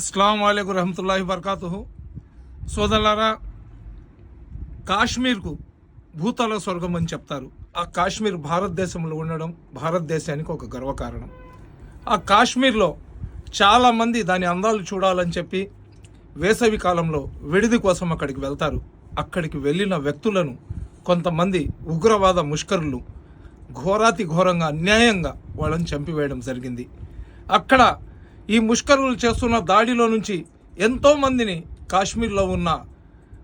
అస్సలం వాలేకు రహమతుల్లాహి బర్కాతు సోదరులారా కాశ్మీర్కు భూతాల స్వర్గం అని చెప్తారు. ఆ కాశ్మీర్ భారతదేశంలో ఉండడం భారతదేశానికి ఒక గర్వకారణం. ఆ కాశ్మీర్లో చాలామంది దాని అందాలు చూడాలని చెప్పి వేసవి కాలంలో విడిది కోసం అక్కడికి వెళ్తారు. అక్కడికి వెళ్ళిన వ్యక్తులను కొంతమంది ఉగ్రవాద ముష్కరులు ఘోరాతి ఘోరంగా అన్యాయంగా వాళ్ళని చంపివేయడం జరిగింది. అక్కడ ఈ ముష్కరులు చేస్తున్న దాడిలో నుంచి ఎంతో మందిని కాశ్మీర్లో ఉన్న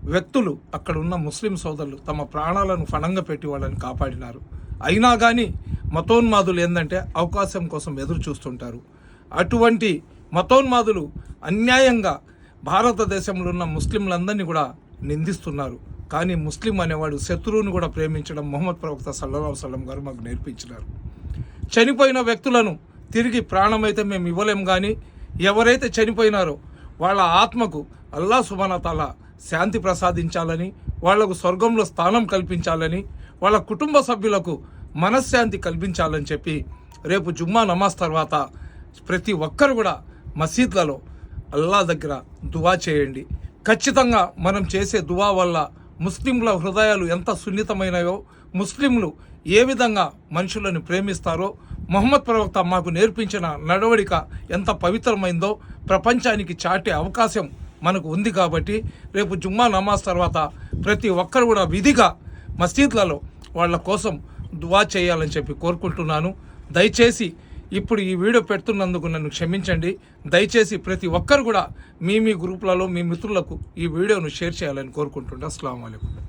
వ్యక్తులు అక్కడ ఉన్న ముస్లిం సోదరులు తమ ప్రాణాలను ఫణంగా పెట్టి వాళ్ళని కాపాడినారు. అయినా కానీ మతోన్మాదులు ఏంటంటే అవకాశం కోసం ఎదురు చూస్తుంటారు. అటువంటి మతోన్మాదులు అన్యాయంగా భారతదేశంలో ఉన్న ముస్లింలందరినీ కూడా నిందిస్తున్నారు. కానీ ముస్లిం అనేవాడు శత్రువుని కూడా ప్రేమించడం మొహమ్మద్ ప్రవక్త సల్లల్లాహు సల్లం గారు మాకు నేర్పించినారు. చనిపోయిన వ్యక్తులను తిరిగి ప్రాణమైతే మేము ఇవ్వలేం కానీ ఎవరైతే చనిపోయినారో వాళ్ళ ఆత్మకు అల్లా సుబానతాల శాంతి ప్రసాదించాలని వాళ్ళకు స్వర్గంలో స్థానం కల్పించాలని వాళ్ళ కుటుంబ సభ్యులకు మనశ్శాంతి కల్పించాలని చెప్పి రేపు జుమ్మా నమాజ్ తర్వాత ప్రతి ఒక్కరు కూడా మసీద్లలో అల్లా దగ్గర దువా చేయండి. ఖచ్చితంగా మనం చేసే దువా వల్ల ముస్లింల హృదయాలు ఎంత సున్నితమైనయో ముస్లింలు ఏ విధంగా మనుషులను ప్రేమిస్తారో మొహమ్మద్ ప్రవక్త మాకు నేర్పించిన నడవడిక ఎంత పవిత్రమైందో ప్రపంచానికి చాటే అవకాశం మనకు ఉంది కాబట్టి రేపు జుమ్మా నమాజ్ తర్వాత ప్రతి ఒక్కరు కూడా విధిగా మసీద్లలో వాళ్ళ కోసం దువా చేయాలని చెప్పి కోరుకుంటున్నాను. దయచేసి ఇప్పుడు ఈ వీడియో పెడుతున్నందుకు నన్ను క్షమించండి. దయచేసి ప్రతి ఒక్కరు కూడా మీ మీ గ్రూపులలో మీ మిత్రులకు ఈ వీడియోను షేర్ చేయాలని కోరుకుంటున్నా. అస్సలం అయికం